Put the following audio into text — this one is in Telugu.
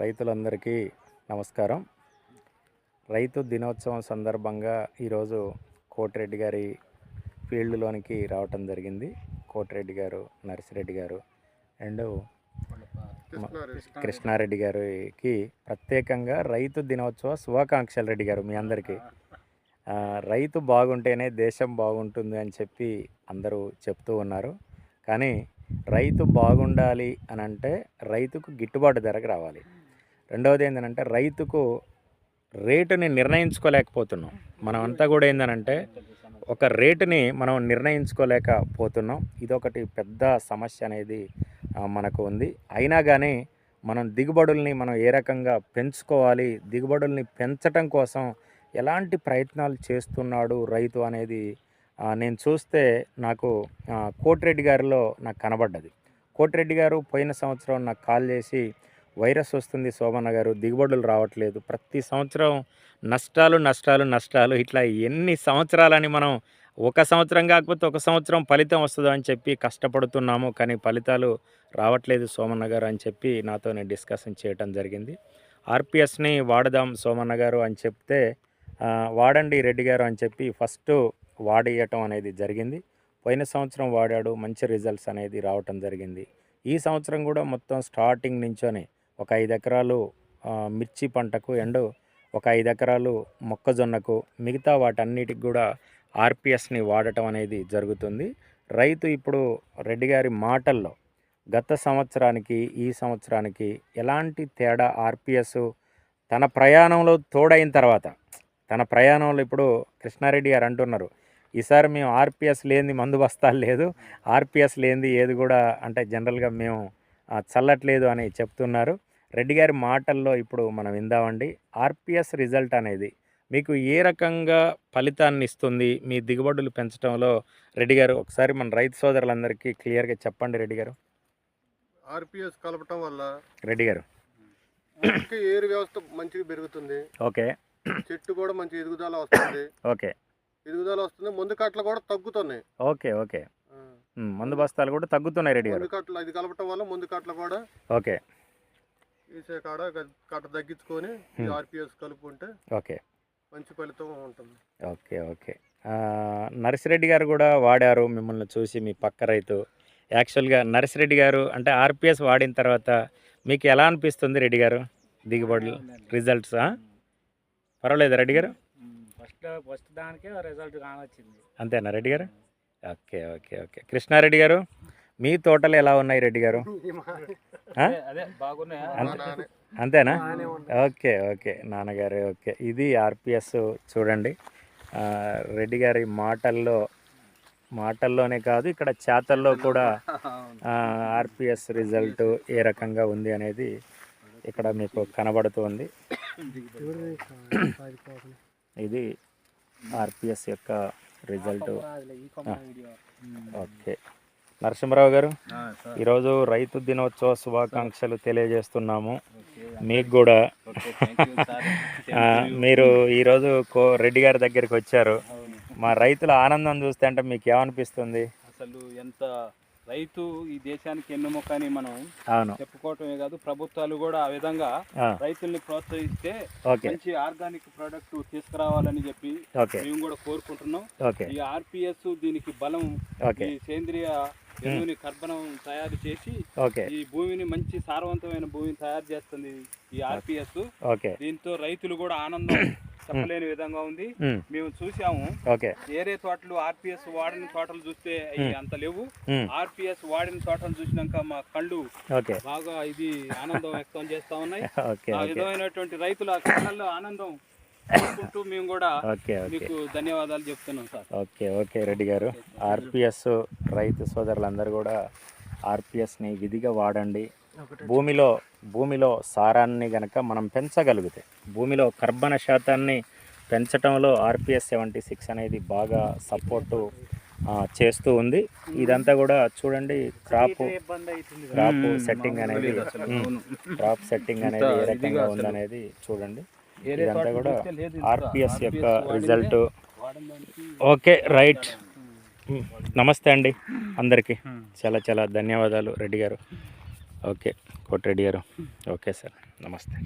రైతులందరికీ నమస్కారం. రైతు దినోత్సవం సందర్భంగా ఈరోజు కోటిరెడ్డి గారి ఫీల్డ్లోనికి రావటం జరిగింది. కోటిరెడ్డి గారు నర్సిరెడ్డి గారు అండ్ కృష్ణారెడ్డి గారికి ప్రత్యేకంగా రైతు దినోత్సవ శుభాకాంక్షలు రెడ్డి గారు మీ అందరికీ. రైతు బాగుంటేనే దేశం బాగుంటుంది అని చెప్పి అందరూ చెప్తూ ఉన్నారు. కానీ రైతు బాగుండాలి అని అంటే రైతుకు గిట్టుబాటు ధరకు రావాలి. రెండవది ఏంటంటే రైతుకు రేటుని నిర్ణయించుకోలేకపోతున్నాం. మనం అంతా కూడా ఏంటంటే ఒక రేటుని మనం నిర్ణయించుకోలేకపోతున్నాం. ఇదొకటి పెద్ద సమస్య అనేది మనకు ఉంది. అయినా కానీ మనం దిగుబడుల్ని మనం ఏ రకంగా పెంచుకోవాలి దిగుబడుల్ని పెంచటం కోసం ఎలాంటి ప్రయత్నాలు చేస్తున్నాడు రైతు అనేది నేను చూస్తే నాకు కోటిరెడ్డి గారిలో నాకు కనబడ్డది. కోటిరెడ్డి గారు పోయిన సంవత్సరం నాకు కాల్ చేసి వైరస్ వస్తుంది శోభన్న గారు దిగుబడులు రావట్లేదు. ప్రతి సంవత్సరం నష్టాలు నష్టాలు నష్టాలు. ఇట్లా ఎన్ని సంవత్సరాలని మనం ఒక సంవత్సరం కాకపోతే ఒక సంవత్సరం ఫలితం వస్తుందో అని చెప్పి కష్టపడుతున్నాము. కానీ ఫలితాలు రావట్లేదు సోమన్న గారు అని చెప్పి నాతో నేను డిస్కషన్ చేయటం జరిగింది. ఆర్పిఎస్ని వాడదాం సోమన్న గారు అని చెప్తే వాడండి రెడ్డి గారు అని చెప్పి ఫస్ట్ వాడియటం అనేది జరిగింది. పోయిన సంవత్సరం వాడాడు మంచి రిజల్ట్స్ అనేది రావటం జరిగింది. ఈ సంవత్సరం కూడా మొత్తం స్టార్టింగ్ నుంచోనే ఒక ఐదు ఎకరాలు మిర్చి పంటకు అండ్ ఒక ఐదు ఎకరాలు మొక్కజొన్నకు మిగతా వాటన్నిటికి కూడా ఆర్పిఎస్ని వాడటం అనేది జరుగుతుంది. రైతు ఇప్పుడు రెడ్డి గారి మాటల్లో గత సంవత్సరానికి ఈ సంవత్సరానికి ఎలాంటి తేడా ఆర్పిఎస్ తన ప్రయాణంలో తోడైన తర్వాత తన ప్రయాణంలో ఇప్పుడు కృష్ణారెడ్డి గారు అంటున్నారు ఈసారి మేము ఆర్పిఎస్ లేనిది మందు బస్తాలు లేదు ఆర్పిఎస్ లేనిది ఏది కూడా అంటే జనరల్గా మేము చల్లట్లేదు అని చెప్తున్నారు. రెడ్డి గారి మాటల్లో ఇప్పుడు మనం విందామండి. ఆర్పిఎస్ రిజల్ట్ అనేది మీకు ఏ రకంగా ఫలితాన్ని ఇస్తుంది? మీ దిగుబడులు పెంచడంలో రెడ్డి గారు ఒకసారి మన రైతు సోదరులందరికీ క్లియర్గా చెప్పండి రెడ్డి గారు. ఆర్పిఎస్ కలపటం వల్ల రెడ్డి గారు. ఏరు వ్యవస్థ మంచిగా పెరుగుతుంది. ఓకే. చెట్టు కూడా మంచి ఎదుగుదల వస్తుంది. ఓకే. ఎదుగుదల వస్తుంది. ముందు కట్టలు కూడా తగ్గుతున్నాయి. Okay okay. మందు బస్తాలు కూడా తగ్గుతున్నాయి రెడ్డి గారు. కట్టలు ఇది కలపటం వల్ల ముందు కట్టలు కూడా ఓకే. తీసే కాడ కట్ట తగ్గించుకొని Hmm. ఆర్పిఎస్ కలుపుకుంటే ఓకే. మంచి ఫలితం ఉంటుంది. Okay okay. ఆ, నర్సిరెడ్డి గారు కూడా వాడారు మిమ్మల్ని చూసి మీ పక్క రైతు. యాక్చువల్గా నర్సిరెడ్డి గారు అంటే ఆర్పిఎస్ వాడిన తర్వాత మీకు ఎలా అనిపిస్తుంది రెడ్డి గారు? దిగుబడులు రిజల్ట్స్ పర్వాలేదు రెడ్డి గారు? ఫస్ట్ ఫస్ట్ దానికే రిజల్ట్ కానొచ్చింది అంతేనా రెడ్డి గారు? Okay okay okay. కృష్ణారెడ్డి గారు మీ తోటలు ఎలా ఉన్నాయి రెడ్డి గారు? అంతేనా. Okay okay. నాన్నగారు ఓకే. ఇది ఆర్పిఎస్ చూడండి. ఆ, రెడ్డి గారి మాటల్లో మాటల్లోనే కాదు ఇక్కడ చేతల్లో కూడా ఆర్పిఎస్ రిజల్ట్ ఏ రకంగా ఉంది అనేది ఇక్కడ మీకు కనబడుతుంది. ఇది ఆర్పిఎస్ యొక్క రిజల్ట్. ఓకే. నరసింహరావు గారు. ఈరోజు రైతు దినోత్సవ శుభాకాంక్షలు తెలియజేస్తున్నాము. మీకు కూడా. మీరు ఈరోజు కో రెడ్డి గారి దగ్గరికి వచ్చారు. మా రైతుల ఆనందం చూస్తే అంటే మీకు ఏమనిపిస్తుంది? అసలు ఎంత రైతు ఈ దేశానికి ఎన్నుముక అని మనం చెప్పుకోవటమే కాదు ప్రభుత్వాలు కూడా ఆ విధంగా రైతుల్ని ప్రోత్సహిస్తే మంచి ఆర్గానిక్ ప్రోడక్ట్ తీసుకురావాలని చెప్పి మేము కూడా కోరుకుంటున్నాం. ఈ ఆర్పిఎస్ దీనికి బలం సేంద్రియ ఎరువుని కర్బనం తయారు చేసి ఈ భూమిని మంచి సారవంతమైన భూమిని తయారు చేస్తుంది ఈ ఆర్పిఎస్. దీంతో రైతులు కూడా ఆనందం చెప్పలేని విధంగా ఉంది. మేము చూసాము ఏరే తోటలు ఆర్పిఎస్ వాడిన తోటలు చూస్తే. అంత లేవు. ఆర్పిఎస్ వాడిన తోటలు చూసినాక మా కళ్ళు బాగా ఇది ఆనందం వ్యక్తం చేస్తా ఉన్నాయి. ఆ విధమైనటువంటి రైతుల కళ్ళల్లో ఆనందం మేము కూడా మీకు ధన్యవాదాలు చెప్తున్నాం సార్. ఓకే ఓకే రెడ్డి గారు. ఆర్పిఎస్ రైతు సోదరులందరూ కూడా ఆర్పిఎస్ని విధిగా వాడండి భూమిలో భూమిలో సారాన్ని గనక మనం పెంచగలిగితే భూమిలో కర్బన శాతాన్ని పెంచటంలో ఆర్పిఎస్ సెవెంటీ సిక్స్ అనేది బాగా సపోర్టు చేస్తూ ఉంది ఇదంతా కూడా చూడండి క్రాప్ క్రాప్. సెట్టింగ్ అనేది. క్రాప్ సెట్టింగ్ అనేది ఏ రకంగా. ఉందనేది చూడండి ఇదంతా కూడా. ఆర్పిఎస్ యొక్క రిజల్ట్ ఓకే రైట్ నమస్తే అండి అందరికీ. చాలా చాలా ధన్యవాదాలు రెడ్డి గారు. ఓకే కోటిరెడ్డి గారు. ఓకే సార్ నమస్తే.